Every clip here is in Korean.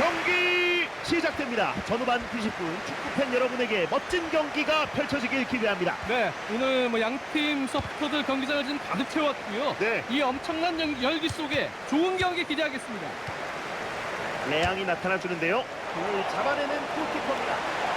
경기 시작됩니다. 전후반 90분 축구팬 여러분에게 멋진 경기가 펼쳐지길 기대합니다. 네, 오늘 뭐 양팀 서포터들 경기장을 지금 가득 채웠고요. 네, 이 엄청난 연- 열기 속에 좋은 경기 기대하겠습니다. 레앙이 나타나 주는데요. 공을 잡아내는 골키퍼입니다.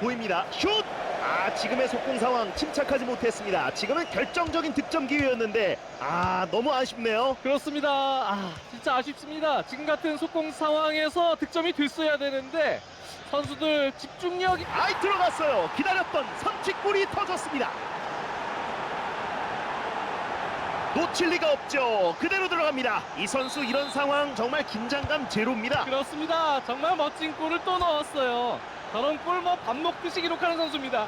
보입니다. 슛! 아, 지금의 속공 상황 침착하지 못했습니다. 지금은 결정적인 득점 기회였는데 아, 너무 아쉽네요. 그렇습니다. 아, 진짜 아쉽습니다. 지금 같은 속공 상황에서 득점이 됐어야 되는데 선수들 집중력이 아이 들어갔어요. 기다렸던 선취골이 터졌습니다. 놓칠 리가 없죠. 그대로 들어갑니다. 이 선수 이런 상황 정말 긴장감 제로입니다. 그렇습니다. 정말 멋진 골을 또 넣었어요. 저런 골 뭐 밥 먹듯이 기록하는 선수입니다.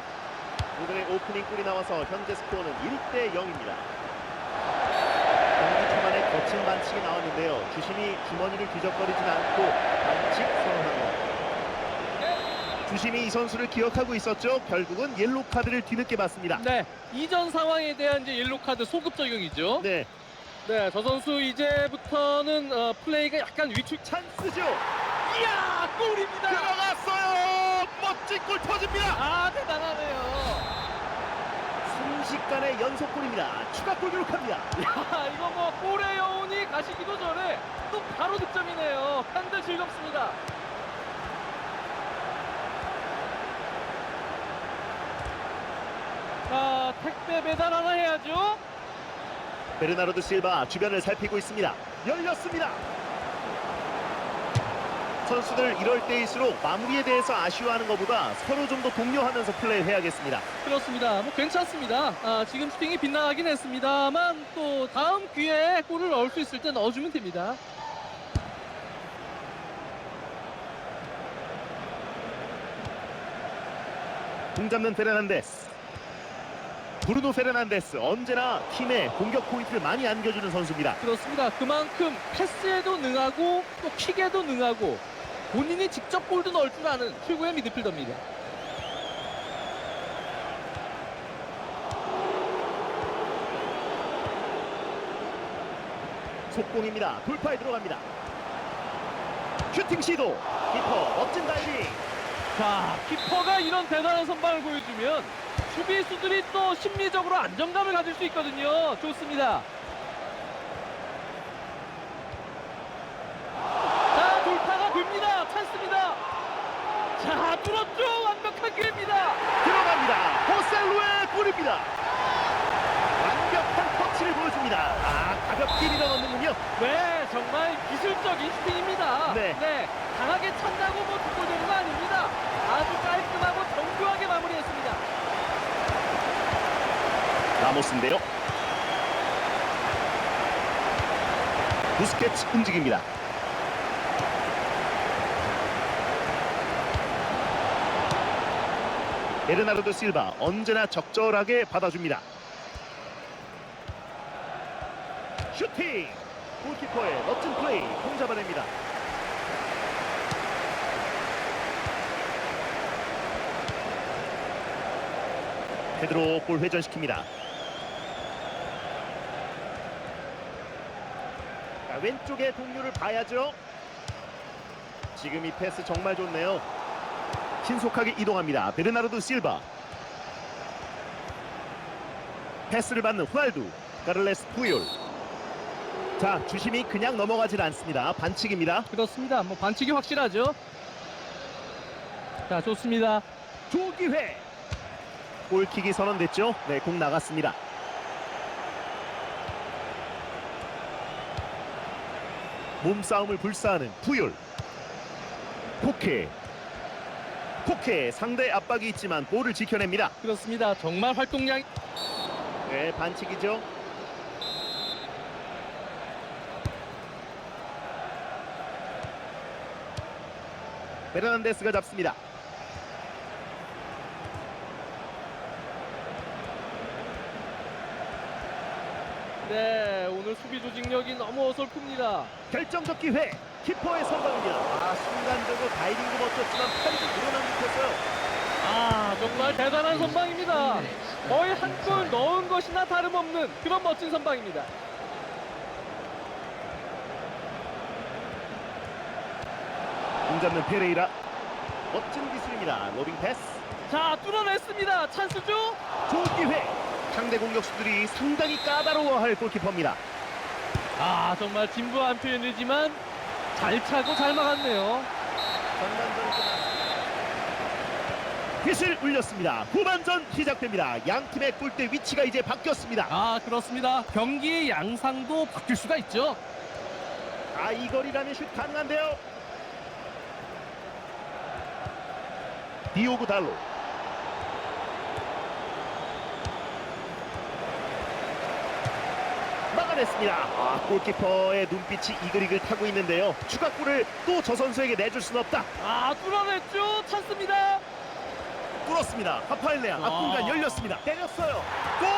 오늘의 오프닝 골이 나와서 현재 스코어는 1대 0입니다. 경기 초반에 거친 반칙이 나왔는데요. 주심이 주머니를 뒤적거리진 않고 반칙 것. 주심이 이 선수를 기억하고 있었죠. 결국은 옐로 카드를 뒤늦게 받습니다. 네, 이전 상황에 대한 이제 옐로 카드 소급 적용이죠. 네, 네, 저 선수 이제부터는 어, 플레이가 약간 위축. 찬스죠. 이야, 골입니다. 들어갔어요. 멋진 골 터집니다. 아, 대단하네요. 순식간의 연속골입니다. 추가골 기록합니다. 야, 이거 뭐 골의 여운이 가시기도 전에 또 바로 득점이네요. 팬들 즐겁습니다. 자, 택배 배달 하나 해야죠. 베르나르도 실바 주변을 살피고 있습니다. 열렸습니다. 선수들 이럴 때일수록 마무리에 대해서 아쉬워하는 것보다 서로 좀 더 독려하면서 플레이해야겠습니다. 그렇습니다. 뭐 괜찮습니다. 아, 지금 슈팅이 빗나가긴 했습니다만 또 다음 기회에 골을 넣을 수 있을 때 넣어주면 됩니다. 공 잡는 페르난데스. 브루노 페르난데스 언제나 팀에 공격 포인트를 많이 안겨주는 선수입니다. 그렇습니다. 그만큼 패스에도 능하고 또 킥에도 능하고 본인이 직접 골도 넣을 줄 아는 최고의 미드필더입니다. 속공입니다. 돌파에 들어갑니다. 슈팅 시도. 키퍼 멋진 다이빙. 자, 키퍼가 이런 대단한 선방을 보여주면 수비수들이 또 심리적으로 안정감을 가질 수 있거든요. 좋습니다. 자, 돌파가 됩니다. 찬스입니다. 자, 뚫었죠. 완벽한 기회입니다. 들어갑니다. 호셀루의 골입니다. 완벽한 터치를 보여줍니다. 아 가볍게 밀어넣는군요. 네, 정말 기술적인 슈팅입니다. 네. 강하게 찬다고 뭐 득골 되는 거 아닙니다. 아주 깔끔하고 정교하게 마무리했습니다. 라모스인데요. 부스케츠 움직입니다. 베르나르도 실바 언제나 적절하게 받아줍니다. 슈팅! 골키퍼의 멋진 플레이 공 잡아냅니다. 페드로 볼 회전시킵니다. 자, 왼쪽에 동료를 봐야죠. 지금 이 패스 정말 좋네요. 신속하게 이동합니다. 베르나르도 실바. 패스를 받는 후알두. 까를레스 푸율. 자, 주심이 그냥 넘어가질 않습니다. 반칙입니다. 그렇습니다. 뭐 반칙이 확실하죠. 자, 좋습니다. 조기회. 골킥이 선언됐죠? 네, 공 나갔습니다. 몸싸움을 불사하는 푸율. 코케. 코케 상대 압박이 있지만 볼을 지켜냅니다. 그렇습니다. 정말 활동량 네, 반칙이죠. 베르난데스가 잡습니다. 네, 오늘 수비 조직력이 너무 어설픕니다. 결정적 기회. 키퍼의 선방입니다. 아, 순간적으로 다이빙도 멋졌지만 팔이 늘어난 듯했어요. 아 정말 대단한 선방입니다. 거의 한 골 넣은 것이나 다름없는 그런 멋진 선방입니다. 공 잡는 페레이라. 멋진 기술입니다. 로빙 패스. 자 뚫어냈습니다. 찬스죠? 상대 공격수들이 상당히 까다로워할 골키퍼입니다. 아 정말 진부한 표현이지만 잘 차고 잘 막았네요. 휘슬 울렸습니다. 후반전 시작됩니다. 양 팀의 골대 위치가 이제 바뀌었습니다. 아 그렇습니다. 경기의 양상도 바뀔 수가 있죠. 아, 이 거리라면 슛 가능한데요. 디오고 달로. 막아냈습니다. 아, 골키퍼의 눈빛이 이글이글 타고 있는데요. 추가골을 또 저 선수에게 내줄 수는 없다. 아 뚫어냈죠. 찬스입니다. 뚫었습니다. 하파엘 레앙 아. 앞공간 열렸습니다. 때렸어요. 골!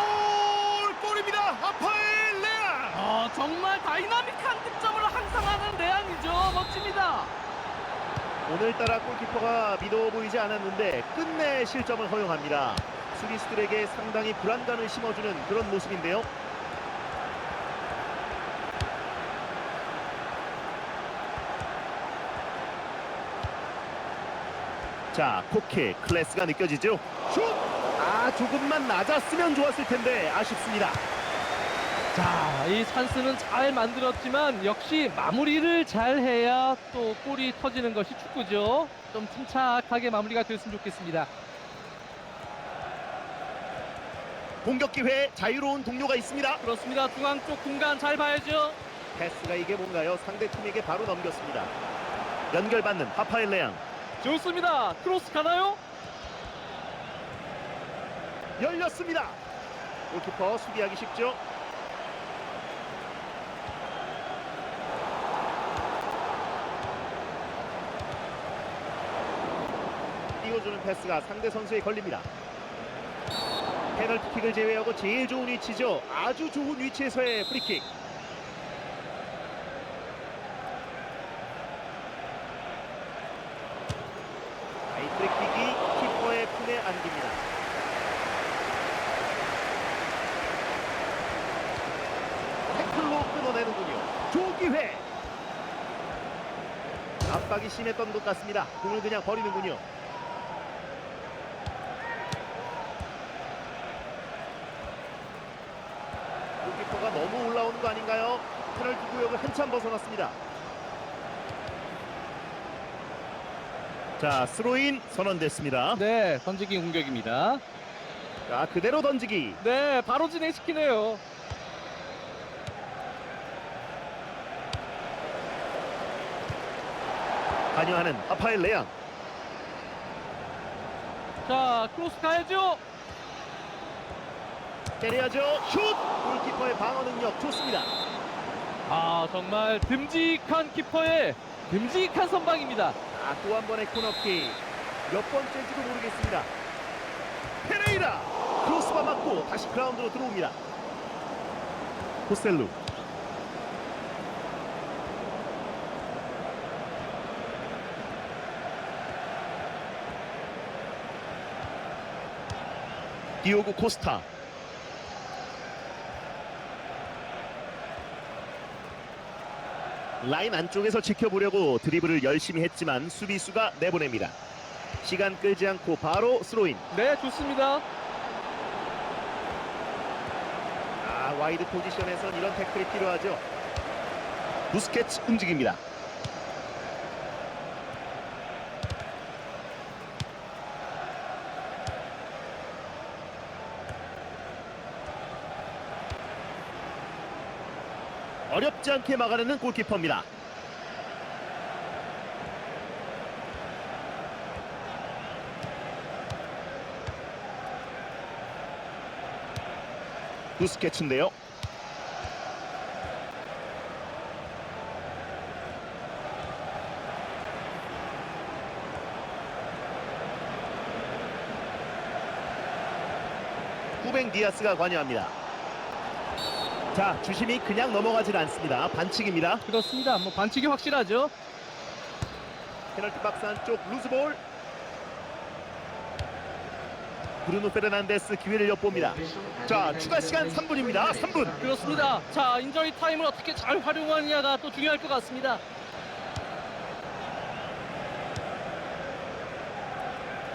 골입니다. 하파엘 레앙. 아 정말 다이나믹한 득점을 항상 하는 레앙이죠. 멋집니다. 오늘따라 골키퍼가 믿어 보이지 않았는데 끝내 실점을 허용합니다. 수비수들에게 상당히 불안감을 심어주는 그런 모습인데요. 자, 코케 클래스가 느껴지죠? 슛! 아, 조금만 낮았으면 좋았을 텐데 아쉽습니다. 자, 이 찬스는 잘 만들었지만 역시 마무리를 잘 해야 또 골이 터지는 것이 축구죠. 좀 침착하게 마무리가 됐으면 좋겠습니다. 공격 기회에 자유로운 동료가 있습니다. 그렇습니다. 중앙 쪽 공간 잘 봐야죠. 패스가 이게 뭔가요? 상대 팀에게 바로 넘겼습니다. 연결받는 하파엘 레앙 좋습니다. 크로스 가나요? 열렸습니다. 골키퍼 수비하기 쉽죠? 띄워주는 패스가 상대 선수에 걸립니다. 페널티킥을 제외하고 제일 좋은 위치죠. 아주 좋은 위치에서의 프리킥. 프리킥이 키퍼의 품에 안깁니다. 태클로 끊어내는군요. 좋은 기회. 압박이 심했던 것 같습니다. 공을 그냥 버리는군요. 골키퍼가 너무 올라오는 거 아닌가요? 페널티 구역을 한참 벗어났습니다. 자, 스로인 선언됐습니다. 네, 던지기 공격입니다. 자, 그대로 던지기. 네, 바로 진행시키네요. 관여하는 하파엘 레앙. 자, 크로스 가야죠. 때려야죠. 슛! 골키퍼의 방어 능력 좋습니다. 아, 정말 듬직한 키퍼의 듬직한 선방입니다. 아, 또 한 번의 코너킥. 몇 번째인지도 모르겠습니다. 페레이라! 크로스바 맞고 다시 그라운드로 들어옵니다. 호셀루. 디오고 코스타. 라인 안쪽에서 지켜보려고 드리블을 열심히 했지만 수비수가 내보냅니다. 시간 끌지 않고 바로 스로인. 네, 좋습니다. 아, 와이드 포지션에선 이런 태클이 필요하죠. 부스케츠 움직입니다. 어렵지 않게 막아내는 골키퍼입니다. 부스케츠인데요. 후뱅 디아스가 관여합니다. 자, 주심이 그냥 넘어가질 않습니다. 반칙입니다. 그렇습니다. 뭐 반칙이 확실하죠. 페널티 박스 안쪽 루즈볼. 브루노 페르난데스 기회를 엿봅니다. 자, 추가 시간 3분입니다. 3분. 그렇습니다. 자, 인저리 타임을 어떻게 잘 활용하느냐가 또 중요할 것 같습니다.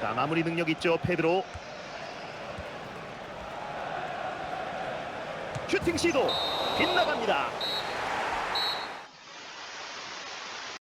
자, 마무리 능력 있죠. 페드로. 슈팅 시도 빗나갑니다.